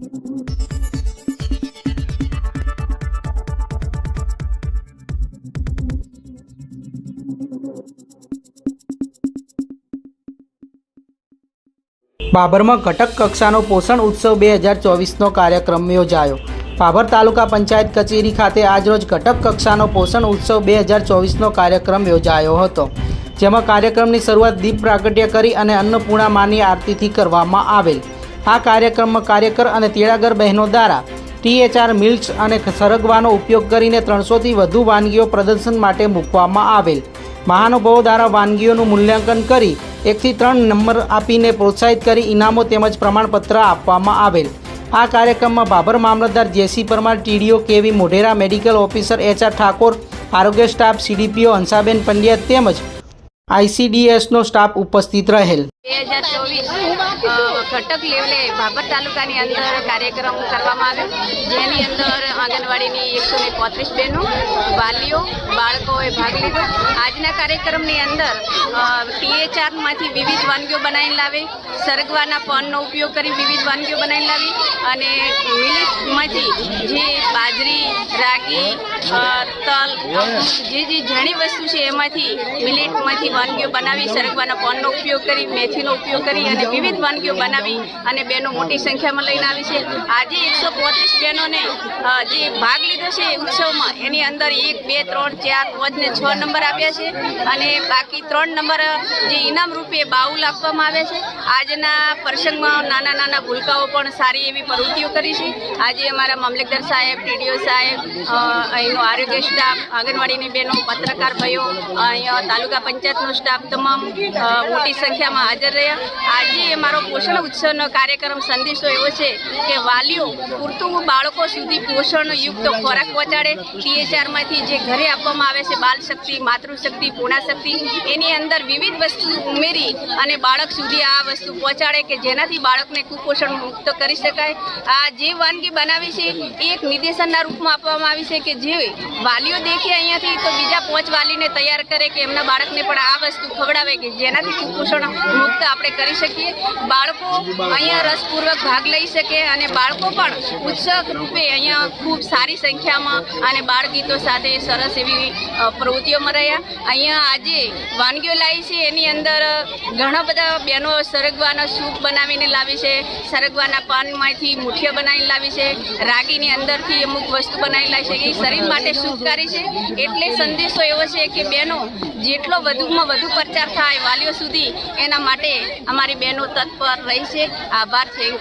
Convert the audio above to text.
બાબરમાં ઘટક કક્ષાનો પોષણ ઉત્સવ બે હજાર ચોવીસનો કાર્યક્રમ યોજાયો. બાબર તાલુકા પંચાયત કચેરી ખાતે આજરોજ ઘટક કક્ષાનો પોષણ ઉત્સવ બે હજાર ચોવીસનો કાર્યક્રમ યોજાયો હતો, જેમાં કાર્યક્રમની શરૂઆત દીપ પ્રાગટ્ય કરી અને અન્નપૂર્ણા માની આરતીથી કરવામાં આવેલ. આ કાર્યક્રમમાં કાર્યકર અને તેડાગર બહેનો દ્વારા ટીએચઆર મિલ્સ અને સરગવાનો ઉપયોગ કરીને ત્રણસોથી વધુ વાનગીઓ પ્રદર્શન માટે મૂકવામાં આવેલ. મહાનુભાવો દ્વારા વાનગીઓનું મૂલ્યાંકન કરી એકથી ત્રણ નંબર આપીને પ્રોત્સાહિત કરી ઇનામો તેમજ પ્રમાણપત્ર આપવામાં આવેલ. આ કાર્યક્રમમાં બાબર મામલતદાર J C Parmar, TDO K V Modhera, medical officer H R Thakor, આરોગ્ય સ્ટાફ સીડીપીઓ હંસાબેન પંડ્યા તેમજ આઈસીડીએસનો સ્ટાફ ઉપસ્થિત રહેલ. બે હજાર ચોવીસ ઘટક લેવલે ભાભર તાલુકાની અંદર કાર્યક્રમ કરવામાં આવ્યો. જેની અંદર આંગણવાડીની એકસો ને પોત્રીસ બહેનો, વાલીઓ, બાળકોએ ભાગ લીધો. આજના કાર્યક્રમની અંદર પીએચઆરમાંથી વિવિધ વાનગીઓ બનાવીને લાવી, સરગવાના પનનો ઉપયોગ કરી વિવિધ વાનગીઓ બનાવીને લાવી અને મિલેટમાંથી જે બાજરી, રાગી તલ, જે જે ઘણી વસ્તુ છે એમાંથી મિલેટમાંથી વાનગીઓ બનાવી, સરગવાના પનનો ઉપયોગ કરી, મેથીનો ઉપયોગ કરી અને વિવિધ વાનગીઓ બનાવી અને બહેનો મોટી સંખ્યામાં લઈને આવી છે. આજે એકસો પોત્રીસ બહેનોને જે ભાગ લીધો છે ઉત્સવમાં, એની અંદર એક, બે, ત્રણ, ચાર, પાંચ ને છ નંબર આપ્યા છે. અને બાકી ત્રણ નંબર જે ઇનામ રૂપે બાઉલ આપવામાં આવે છે. આજના પ્રસંગમાં નાના નાના ભૂલકાઓ પણ સારી એવી પ્રવૃત્તિઓ કરી છે આજે અમારા મામલતદાર સાહેબ ટીડીઓ સાહેબ અહીંનો આરોગ્ય સ્ટાફ, આંગણવાડીની બહેનો, પત્રકાર ભાઈઓ, અહીંયા તાલુકા પંચાયતનો સ્ટાફ તમામ મોટી સંખ્યામાં હાજર રહ્યા. આજે અમારો પોષણ ઉત્સવનો કાર્યક્રમ સંદેશો એવો છે કે વાલીઓ પૂરતું બાળકો સુધી પોષણયુક્ત ખોરાક પહોંચાડે. પીએચઆરમાંથી જે ઘરે આપવામાં આવે છે બાલ શક્તિ માતૃશક્તિ પૂર્ણાશક્તિ, એની અંદર વિવિધ વસ્તુ ઉમેરી અને બાળક સુધી આ વસ્તુ પહોંચાડે કે જેનાથી બાળકને કુપોષણ મુક્ત કરી શકાય. આ જે વાનગી બનાવી છે, એ એક નિર્દેશનના રૂપમાં આપવામાં આવી છે કે જે વાલીઓ દેખે અહીંયાથી તો બીજા પોંચ વાલીને તૈયાર કરે કે એમના બાળકને પણ આ વસ્તુ ખવડાવે કે જેનાથી કુપોષણ મુક્ત આપણે કરી શકીએ. બાળકો અહીંયા રસપૂર્વક ભાગ લઈ શકે અને બાળકો પણ ઉત્સવ રૂપે અહીંયા ખૂબ સારી સંખ્યામાં અને બાળગીતો સાથે સરસ એવી પ્રવૃત્તિઓમાં રહ્યા. અહીંયા આજે વાનગીઓ લાવી છે. એની અંદર ઘણા બધા બહેનો સરગવાનો સૂપ બનાવીને લાવી છે. સરગવાના પાનમાંથી મુઠિયા બનાવીને લાવી છે. રાગીની અંદરથી અમુક વસ્તુ બનાવી લાવી છે. એ શરીર માટે શુભકારી છે. એટલે સંદેશો એવો છે કે બહેનો, જેટલો વધુમાં વધુ પ્રચાર થાય વાલીઓ સુધી, એના માટે અમારી બહેનો તત્પર રહી છે. આભાર થેન્ક